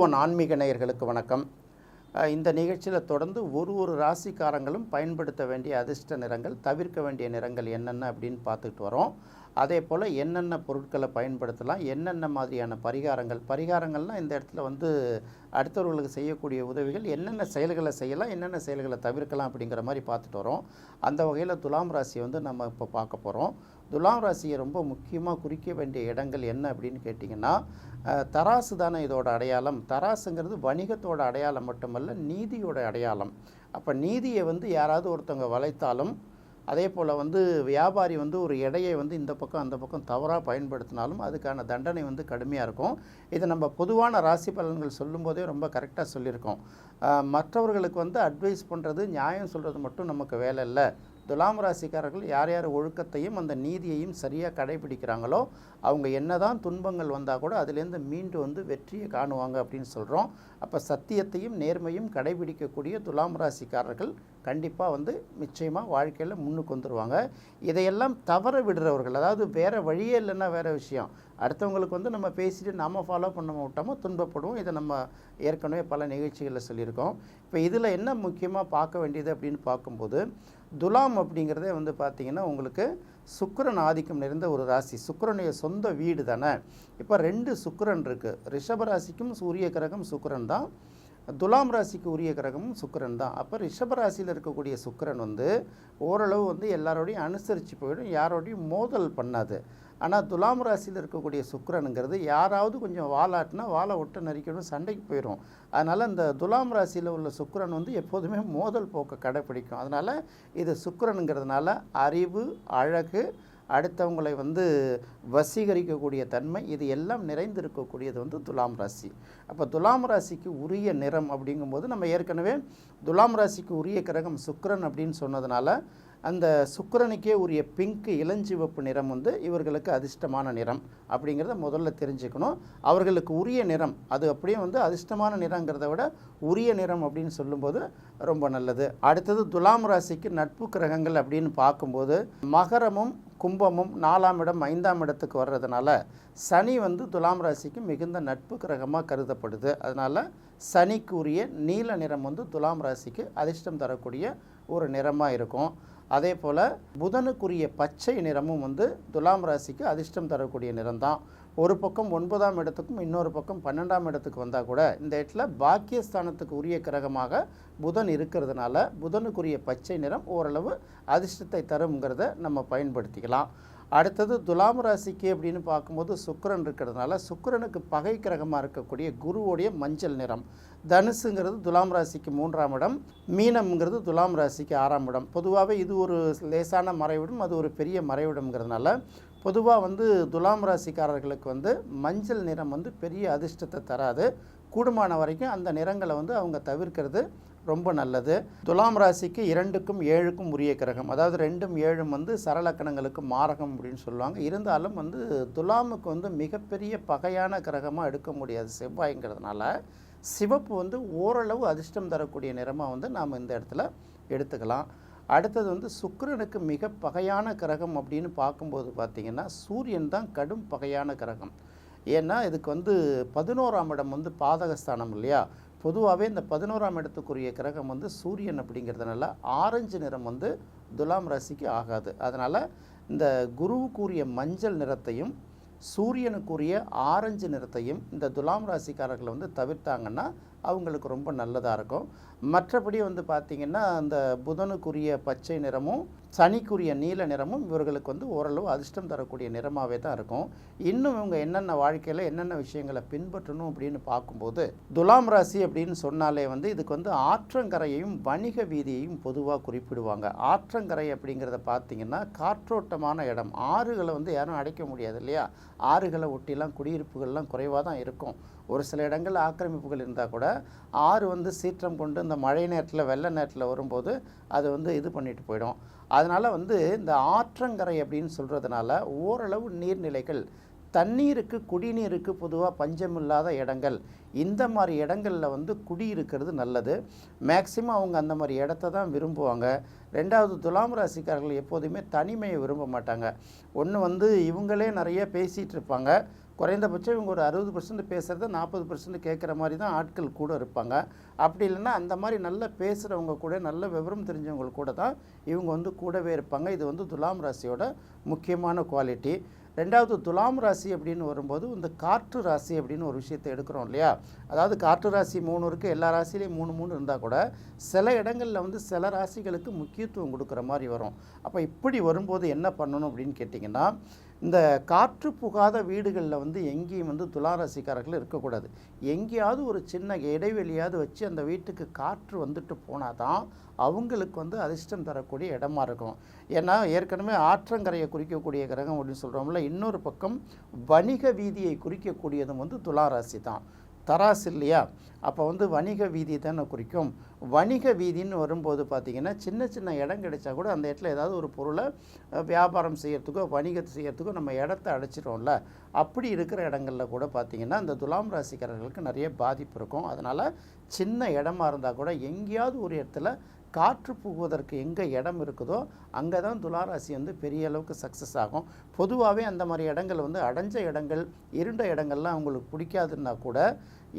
இந்துவன் ஆன்மீக நேயர்களுக்கு வணக்கம். இந்த நிகழ்ச்சியில் தொடர்ந்து ஒரு ஒரு ராசிக்காரங்களும் பயன்படுத்த வேண்டிய அதிர்ஷ்ட நிறங்கள் தவிர்க்க வேண்டிய நிறங்கள் என்னென்ன அப்படின்னு பார்த்துட்டு வரோம். அதே போல் என்னென்ன பொருட்களை பயன்படுத்தலாம் என்னென்ன மாதிரியான பரிகாரங்கள் பரிகாரங்கள்லாம் இந்த இடத்துல வந்து அடுத்தவர்களுக்கு செய்யக்கூடிய உதவிகள் என்னென்ன செயல்களை செய்யலாம் என்னென்ன செயல்களை தவிர்க்கலாம் அப்படிங்கிற மாதிரி பார்த்துட்டு வரோம். அந்த வகையில் துலாம் ராசியை வந்து நம்ம இப்போ பார்க்க போகிறோம் துலாம் ராசியை ரொம்ப முக்கியமாக குறிக்க வேண்டிய இடங்கள் என்ன அப்படின்னு கேட்டிங்கன்னா தராசு தானே இதோட அடையாளம். தராசுங்கிறது வணிகத்தோட அடையாளம் மட்டுமல்ல நீதியோட அடையாளம். அப்போ நீதியை வந்து யாராவது ஒருத்தவங்க வளைத்தாலும் அதே போல் வந்து வியாபாரி வந்து ஒரு எடையை வந்து இந்த பக்கம் அந்த பக்கம் தவறாக பயன்படுத்தினாலும் அதுக்கான தண்டனை வந்து கடுமையாக இருக்கும். இதை நம்ம பொதுவான ராசி பலன்கள் சொல்லும்போதே ரொம்ப கரெக்டாக சொல்லியிருக்கோம். மற்றவர்களுக்கு வந்து அட்வைஸ் பண்ணுறது நியாயம் சொல்கிறது மட்டும் நமக்கு வேலை இல்லை. துலாம் ராசிக்காரர்கள் யார் யார் ஒழுக்கத்தையும் அந்த நீதியையும் சரியாக கடைபிடிக்கிறாங்களோ அவங்க என்னதான் துன்பங்கள் வந்தால் கூட அதுலேருந்து மீண்டு வந்து வெற்றியை காணுவாங்க அப்படின்னு சொல்கிறோம் அப்போ சத்தியத்தையும் நேர்மையும் கடைபிடிக்கக்கூடிய துலாம் ராசிக்காரர்கள் கண்டிப்பாக வந்து நிச்சயமாக வாழ்க்கையில் முன்னுக்கு வந்துடுவாங்க இதையெல்லாம் தவற விடுறவர்கள் அதாவது வேறு வழியே இல்லைன்னா வேறு விஷயம். அடுத்தவங்களுக்கு வந்து நம்ம பேசிட்டு நாம ஃபாலோ பண்ண விட்டாமோ துன்பப்படுவோம். இதை நம்ம ஏற்கனவே பல நிகழ்ச்சிகளில் சொல்லியிருக்கோம். இப்போ இதில் என்ன முக்கியமாக பார்க்க வேண்டியது அப்படின்னு பார்க்கும்போது துலாம் அப்படிங்கிறதே வந்து பார்த்திங்கன்னா உங்களுக்கு சுக்கரன் ஆதிக்கம் நிறைந்த ஒரு ராசி. சுக்கரனுடைய சொந்த வீடு தானே. இப்போ ரெண்டு சுக்கரன் இருக்குது ரிஷப ராசிக்கும் சூரிய கிரகம் சுக்கரன் தான். துலாம் ராசிக்கு உரிய கிரகமும் சுக்கிரன் தான். அப்போ ரிஷப ராசியில் இருக்கக்கூடிய சுக்கிரன் வந்து ஓரளவு வந்து எல்லாரோடையும் அனுசரித்து போயிடும். யாரோடையும் மோதல் பண்ணாது. ஆனால் துலாம் ராசியில் இருக்கக்கூடிய சுக்கரனுங்கிறது யாராவது கொஞ்சம் வாலாட்டினா வாழை விட்டு நரிக்கணும் சண்டைக்கு போயிடும் அதனால் இந்த துலாம் ராசியில் உள்ள சுக்கரன் வந்து எப்போதுமே மோதல் போக்கை கடைப்பிடிக்கும். அதனால் இது சுக்கரனுங்கிறதுனால அறிவு அழகு அடுத்தவங்களை வந்து வசீகரிக்கக்கூடிய தன்மை இது எல்லாம் நிறைந்திருக்கக்கூடியது வந்து துலாம் ராசி. அப்போ துலாம் ராசிக்கு உரிய நிறம் அப்படிங்கும்போது நம்ம ஏற்கனவே துலாம் ராசிக்கு உரிய கிரகம் சுக்கரன் அப்படின்னு சொன்னதுனால அந்த சுக்கரனுக்கே உரிய பிங்க் இளஞ்சிவப்பு நிறம் வந்து இவர்களுக்கு அதிர்ஷ்டமான நிறம் அப்படிங்கிறத முதல்ல தெரிஞ்சுக்கணும். அவர்களுக்கு உரிய நிறம் அது அப்படியே வந்து அதிர்ஷ்டமான நிறங்கிறத விட உரிய நிறம் அப்படின்னு சொல்லும்போது ரொம்ப நல்லது. அடுத்தது துலாம் ராசிக்கு நட்பு கிரகங்கள் அப்படின்னு பார்க்கும்போது மகரமும் கும்பமும் நாலாம் இடம் ஐந்தாம் இடத்துக்கு வர்றதுனால சனி வந்து துலாம் ராசிக்கு மிகுந்த நட்பு கிரகமாக கருதப்படுது. அதனால் சனிக்கு உரிய நீல நிறம் வந்து துலாம் ராசிக்கு அதிர்ஷ்டம் தரக்கூடிய ஒரு நிறமாக இருக்கும். அதே போல் புதனுக்குரிய பச்சை நிறமும் வந்து துலாம் ராசிக்கு அதிர்ஷ்டம் தரக்கூடிய நிறம்தான். ஒரு பக்கம் ஒன்பதாம் இடத்துக்கும் இன்னொரு பக்கம் பன்னெண்டாம் இடத்துக்கு வந்தால் கூட இந்த இடத்துல பாக்கியஸ்தானத்துக்கு உரிய கிரகமாக புதன் இருக்கிறதுனால புதனுக்குரிய பச்சை நிறம் ஓரளவு அதிர்ஷ்டத்தை தருங்கிறத நம்ம பயன்படுத்திக்கலாம். அடுத்தது துலாம் ராசிக்கு அப்படின்னு பார்க்கும்போது சுக்கரன் இருக்கிறதுனால சுக்கிரனுக்கு பகை கிரகமாக இருக்கக்கூடிய குருவோடைய மஞ்சள் நிறம். தனுசுங்கிறது துலாம் ராசிக்கு மூன்றாம் இடம். மீனம்ங்கிறது துலாம் ராசிக்கு ஆறாம் இடம். பொதுவாகவே இது ஒரு லேசான மறைவிடம் அது ஒரு பெரிய மறைவிடம்ங்கிறதுனால பொதுவாக வந்து துலாம் ராசிக்காரர்களுக்கு வந்து மஞ்சள் நிறம் வந்து பெரிய அதிர்ஷ்டத்தை தராது. கூடுமான வரைக்கும் அந்த நிறங்களை வந்து அவங்க தவிர்க்கிறது. ரொம்ப நல்லது. துலாம் ராசிக்கு இரண்டுக்கும் ஏழுக்கும் உரிய கிரகம். அதாவது ரெண்டும் ஏழும் வந்து சரலக்கணங்களுக்கு மாரகம் அப்படின்னு சொல்லுவாங்க. இருந்தாலும் வந்து துலாமுக்கு வந்து மிகப்பெரிய பகையான கிரகமாக எடுக்க முடியாது செவ்வாய்ங்கிறதுனால. சிவப்பு வந்து ஓரளவு அதிர்ஷ்டம் தரக்கூடிய நிறமாக வந்து நாம் இந்த இடத்துல எடுத்துக்கலாம். அடுத்தது வந்து சுக்கரனுக்கு மிக பகையான கிரகம் அப்படின்னு பார்க்கும்போது பார்த்திங்கன்னா சூரியன் தான் கடும் பகையான கிரகம். ஏன்னா இதுக்கு வந்து பதினோராம் இடம் வந்து பாதகஸ்தானம் இல்லையா? பொதுவாகவே இந்த பதினோராம் இடத்துக்குரிய கிரகம் வந்து சூரியன் அப்படிங்கிறதுனால ஆரஞ்சு நிறம் வந்து துலாம் ராசிக்கு ஆகாது. அதனால் இந்த குருவுக்குரிய மஞ்சள் நிறத்தையும் சூரியனுக்குரிய ஆரஞ்சு நிறத்தையும் இந்த துலாம் ராசிக்காரர்களை வந்து தவிர்த்தாங்கன்னா அவங்களுக்கு ரொம்ப நல்லதாக இருக்கும். மற்றபடி வந்து பார்த்திங்கன்னா அந்த புதனுக்குரிய பச்சை நிறமும் சனிக்குரிய நீல நிறமும் இவர்களுக்கு வந்து ஓரளவு அதிர்ஷ்டம் தரக்கூடிய நிறமாகவே தான் இருக்கும். இன்னும் இவங்க என்னென்ன வாழ்க்கையில் என்னென்ன விஷயங்களை பின்பற்றணும் அப்படின்னு பார்க்கும்போது துலாம் ராசி அப்படின்னு சொன்னாலே வந்து இதுக்கு வந்து ஆற்றங்கரையையும் வணிக வீதியையும் பொதுவாக குறிப்பிடுவாங்க. ஆற்றங்கரை அப்படிங்கிறத பார்த்திங்கன்னா காற்றோட்டமான இடம். ஆறுகளை வந்து யாரும் அடைக்க முடியாது இல்லையா? ஆறுகளை ஒட்டிலாம் குடியிருப்புகள்லாம் குறைவாக தான் இருக்கும். ஒரு சில இடங்களில் ஆக்கிரமிப்புகள் இருந்தால் கூட ஆறு வந்து சீற்றம் கொண்டு இந்த மழை நேரத்தில் வெள்ள நேரத்தில் வரும்போது அது வந்து இது பண்ணிட்டு போயிடும். அதனால் வந்து இந்த ஆற்றங்கரை அப்படின்னு சொல்கிறதுனால ஓரளவு நீர்நிலைகள் தண்ணீருக்கு குடிநீருக்கு பொதுவாக பஞ்சமில்லாத இடங்கள். இந்த மாதிரி இடங்களில் வந்து குடியிருக்கிறது நல்லது. மேக்சிமம் அவங்க அந்த மாதிரி இடத்த தான் விரும்புவாங்க. ரெண்டாவது துலாம் ராசிக்காரர்கள் எப்போதுமே தனிமையை விரும்ப மாட்டாங்க. ஒன்று வந்து இவங்களே நிறைய பேசிகிட்டு இருப்பாங்க. குறைந்தபட்சம் இவங்க ஒரு அறுபது பர்சன்ட் பேசுகிறத நாற்பது பர்சன்ட் கேட்குற மாதிரி தான் ஆட்கள் கூட இருப்பாங்க. அப்படி இல்லைன்னா அந்த மாதிரி நல்லா பேசுகிறவங்க கூட நல்ல விவரம் தெரிஞ்சவங்க கூட தான் இவங்க வந்து கூடவே இருப்பாங்க. இது வந்து துலாம் ராசியோட முக்கியமான குவாலிட்டி. ரெண்டாவது துலாம் ராசி அப்படின்னு வரும்போது இந்த காற்று ராசி அப்படின்னு ஒரு விஷயத்தை எடுக்கிறோம் இல்லையா? அதாவது காற்று ராசி மூணு இருக்குது எல்லா ராசிலையும் மூணு மூணு இருந்தால் கூட சில இடங்களில் வந்து சில ராசிகளுக்கு முக்கியத்துவம் கொடுக்குற மாதிரி வரும். அப்போ இப்படி வரும்போது என்ன பண்ணணும் அப்படின்னு கேட்டிங்கன்னா இந்த காற்று புகாத வீடுகளில் வந்து எங்கேயும் வந்து துளாராசிக்காரர்கள் இருக்கக்கூடாது. எங்கேயாவது ஒரு சின்ன இடைவெளியாவது வச்சு அந்த வீட்டுக்கு காற்று வந்துட்டு போனால் தான் அவங்களுக்கு வந்து அதிர்ஷ்டம் தரக்கூடிய இடமா இருக்கும். ஏன்னா ஏற்கனவே ஆற்றங்கரையை குறிக்கக்கூடிய கிரகம் அப்படின்னு சொல்கிறோம்ல இன்னொரு பக்கம் வணிக வீதியை குறிக்கக்கூடியதும் வந்து துளாராசி தான். தராசு இல்லையா? அப்போ வந்து வணிக வீதி தானே குறிக்கும். வணிக வீதின்னு வரும்போது பார்த்திங்கன்னா சின்ன சின்ன இடம் கிடைச்சா கூட அந்த இடத்துல ஏதாவது ஒரு பொருளை வியாபாரம் செய்கிறதுக்கோ வணிகத்தை செய்கிறதுக்கோ நம்ம இடத்த அடைச்சிட்டோம்ல அப்படி இருக்கிற இடங்களில் கூட பார்த்திங்கன்னா அந்த துலாம் ராசிக்காரர்களுக்கு நிறைய பாதிப்பு இருக்கும். அதனால் சின்ன இடமா இருந்தால் கூட எங்கேயாவது ஒரு இடத்துல காற்று புகுவதற்கு எங்கே இடம் இருக்குதோ அங்கே தான் துளாராசி வந்து பெரிய அளவுக்கு சக்ஸஸ் ஆகும். பொதுவாகவே அந்த மாதிரி இடங்கள் வந்து அடைஞ்ச இடங்கள் இருண்ட இடங்கள்லாம் அவங்களுக்கு பிடிக்காதுன்னா கூட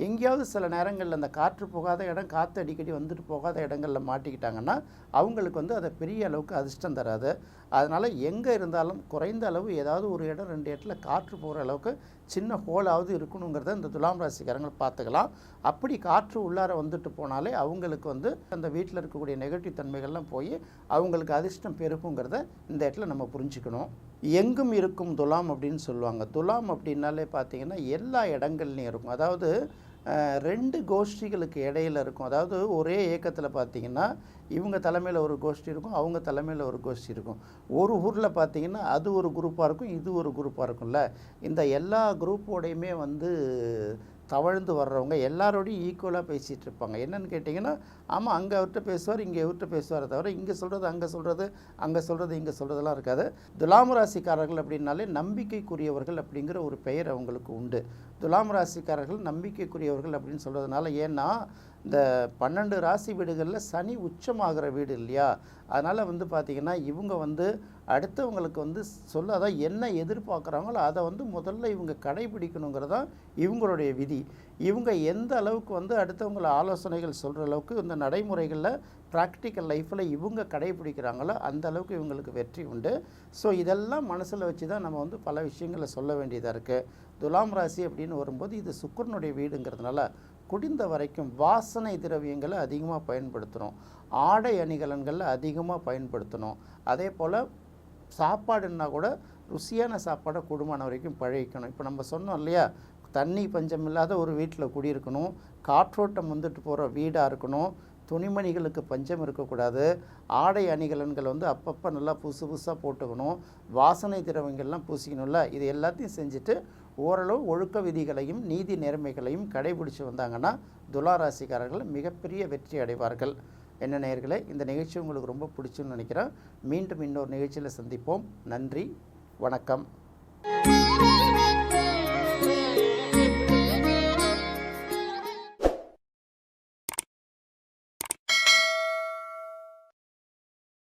எங்கேயாவது சில நேரங்களில் அந்த காற்று போகாத இடம் காற்று அடிக்கடி வந்துட்டு போகாத இடங்களில் மாட்டிக்கிட்டாங்கன்னா அவங்களுக்கு வந்து அதை பெரிய அளவுக்கு அதிர்ஷ்டம் தராது. அதனால் எங்கே இருந்தாலும் குறைந்த அளவு ஏதாவது ஒரு இடம் ரெண்டு இடத்துல காற்று போகிற அளவுக்கு சின்ன ஹோலாவது இருக்கணுங்கிறத இந்த துலாம் ராசிக்காரங்க பார்த்துக்கலாம். அப்படி காற்று உள்ளார வந்துட்டு போனாலே அவங்களுக்கு வந்து அந்த வீட்டில் இருக்கக்கூடிய நெகட்டிவ் தன்மைகள்லாம் போய் அவங்களுக்கு அதிர்ஷ்டம் பெருக்குங்கிறத இந்த இடத்துல நம்ம புரிஞ்சுக்கணும். எங்கும் இருக்கும் துலாம் அப்படின்னு சொல்லுவாங்க. துலாம் அப்படின்னாலே பார்த்தீங்கன்னா எல்லா இடங்கள்லையும் இருக்கும். அதாவது ரெண்டு கோஷ்டிகளுக்கு இடையில இருக்கும். அதாவது ஒரே இயக்கத்தில் பார்த்தீங்கன்னா இவங்க தலைமையில் ஒரு கோஷ்டி இருக்கும் அவங்க தலைமையில் ஒரு கோஷ்டி இருக்கும். ஒரு ஊரில் பார்த்தீங்கன்னா அது ஒரு குரூப்பாக இருக்கும் இது ஒரு குரூப்பாக இருக்கும்ல. இந்த எல்லா குரூப்போடையுமே வந்து தவழ்ந்து வர்றவங்க எல்லாரோடையும் ஈக்குவலாக பேசிகிட்டு இருப்பாங்க. என்னென்னு கேட்டிங்கன்னா ஆமாம் அங்கே அவர்கிட்ட பேசுவார் இங்கே இவர்கிட்ட பேசுவார் தவிர இங்கே சொல்கிறது அங்கே சொல்கிறது அங்கே சொல்கிறது இங்கே சொல்கிறதெல்லாம் இருக்காது. துலாம் ராசிக்காரர்கள் அப்படின்னாலே நம்பிக்கைக்குரியவர்கள் அப்படிங்கிற ஒரு பெயர் அவங்களுக்கு உண்டு. துலாம் ராசிக்காரர்கள் நம்பிக்கைக்குரியவர்கள் அப்படின்னு சொல்கிறதுனால ஏன்னா இந்த பன்னெண்டு ராசி வீடுகளில் சனி உச்சமாகிற வீடு இல்லையா? அதனால் வந்து பார்த்திங்கன்னா இவங்க வந்து அடுத்தவங்களுக்கு வந்து சொல்ல அதான் என்ன எதிர்பார்க்குறாங்களோ அதை வந்து முதல்ல இவங்க கடைபிடிக்கணுங்கிறது தான் இவங்களுடைய விதி. இவங்க எந்த அளவுக்கு வந்து அடுத்தவங்கள ஆலோசனைகள் சொல்கிற அளவுக்கு இந்த நடைமுறைகளில் ப்ராக்டிக்கல் லைஃப்பில் இவங்க கடைபிடிக்கிறாங்களோ அந்த அளவுக்கு இவங்களுக்கு வெற்றி உண்டு. ஸோ இதெல்லாம் மனசில் வச்சு தான் நம்ம வந்து பல விஷயங்களை சொல்ல வேண்டியதாக இருக்குது துலாம் ராசி அப்படின்னு வரும்போது இது சுக்கரனுடைய வீடுங்கிறதுனால குடிந்த வரைக்கும் வாசனை திரவியங்களை அதிகமாக பயன்படுத்தணும். ஆடை அணிகலன்களை அதிகமாக பயன்படுத்தணும். அதே போல் சாப்பாடுன்னா கூட ருசியான சாப்பாடை குடும்பம் வரைக்கும் பழகிக்கணும். இப்போ நம்ம சொன்னோம் இல்லையா? தண்ணி பஞ்சம் இல்லாத ஒரு வீட்டில் குடியிருக்கணும். காற்றோட்டம் வந்துட்டு போகிற வீடாக இருக்கணும். துணிமணிகளுக்கு பஞ்சம் இருக்கக்கூடாது. ஆடை அணிகலன்கள் வந்து அப்பப்போ நல்லா புதுசு புதுசாக போட்டுக்கணும். வாசனை திரவங்கள்லாம் பூசிக்கணும்ல? இது எல்லாத்தையும் செஞ்சுட்டு ஓரளவு ஒழுக்க விதிகளையும் நீதி நேர்மைகளையும் கடைபிடிச்சு வந்தாங்கன்னா துலா ராசிக்காரர்கள் மிகப்பெரிய வெற்றி அடைவார்கள். என்ன நேயர்களே இந்த நிகழ்ச்சி உங்களுக்கு ரொம்ப பிடிச்சுன்னு நினைக்கிறேன். மீண்டும் இன்னொரு நிகழ்ச்சியில் சந்திப்போம். நன்றி வணக்கம்.